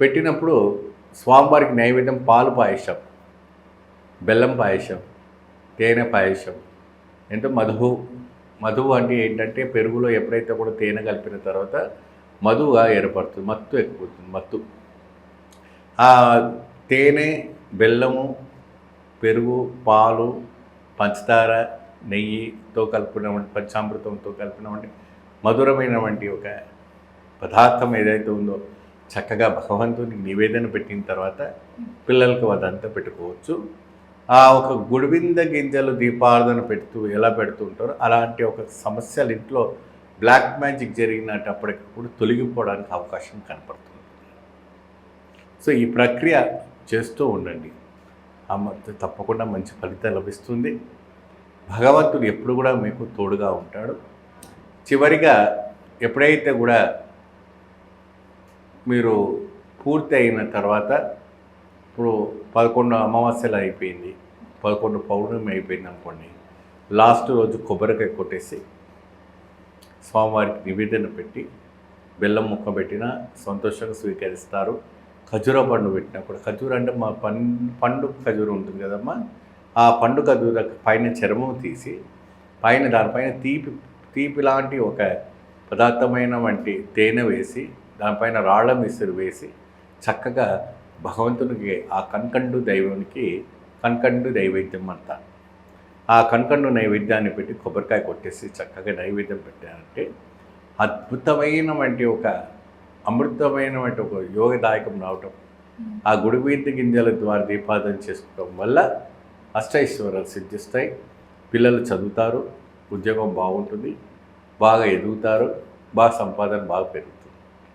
పెట్టినప్పుడు స్వామివారికి నైవేద్యం పాలు పాయసం బెల్లం పాయసం తేనె పాయసం. అంటే మధువు మధువు అంటే ఏంటంటే పెరుగులో ఎప్పుడైతే కూడా తేనె కలిపిన తర్వాత మధువుగా ఏర్పడుతుంది మత్తు ఎక్కిపోతుంది మత్తు. ఆ తేనె బెల్లము పెరుగు పాలు పంచదార నెయ్యితో కలిపినటువంటి పంచామృతంతో కలిపినటువంటి మధురమైనటువంటి ఒక పదార్థం ఏదైతే ఉందో చక్కగా భగవంతునికి నివేదన పెట్టిన తర్వాత పిల్లలకు అదంతా పెట్టుకోవచ్చు. ఆ ఒక గుడివింద గింజలు దీపారాధన పెడుతూ ఎలా పెడుతూ ఉంటారో అలాంటి ఒక సమస్యలు ఇంట్లో బ్లాక్ మ్యాజిక్ జరిగినప్పటికప్పుడు తొలగిపోవడానికి అవకాశం కనపడుతుంది. సో ఈ ప్రక్రియ చేస్తూ ఉండండి. అమ్మ తప్పకుండా మంచి ఫలితం లభిస్తుంది. భగవంతుడు ఎప్పుడు కూడా మీకు తోడుగా ఉంటాడు. చివరిగా ఎప్పుడైతే కూడా మీరు పూర్తి అయిన తర్వాత ఇప్పుడు పదకొండు అమావాస్యలు అయిపోయింది పదకొండు పౌర్ణమి అయిపోయింది అనుకోండి లాస్ట్ రోజు కొబ్బరికాయ కొట్టేసి స్వామివారికి నివేదన పెట్టి బెల్లం ముక్క పెట్టినా సంతోషంగా స్వీకరిస్తారు. ఖజూర పండు పెట్టినా కూడా ఖజూర అంటే మా పం పండు ఖజూర ఉంటుంది కదమ్మా ఆ పండు ఖజూర పైన చర్మం తీసి పైన దానిపైన తీపి తీపి లాంటి ఒక పదార్థమైన వంటి తేనె వేసి దానిపైన రాళ్ళ మిసురు వేసి చక్కగా భగవంతునికి ఆ కన్కండు దైవానికి కన్కండు నైవేద్యం అంటారు ఆ కన్కండు నైవేద్యాన్ని పెట్టి కొబ్బరికాయ కొట్టేసి చక్కగా నైవేద్యం పెట్టారంటే అద్భుతమైనటువంటి ఒక అమృతమైనటువంటి ఒక యోగదాయకం రావటం. ఆ గుడి వీధి గింజల ద్వారా దీపాదన చేసుకోవడం వల్ల అష్టైశ్వరాలు సిద్ధిస్తాయి. పిల్లలు చదువుతారు ఉద్యోగం బాగుంటుంది బాగా ఎదుగుతారు బాగా సంపాదన బాగా పెరుగుతుంది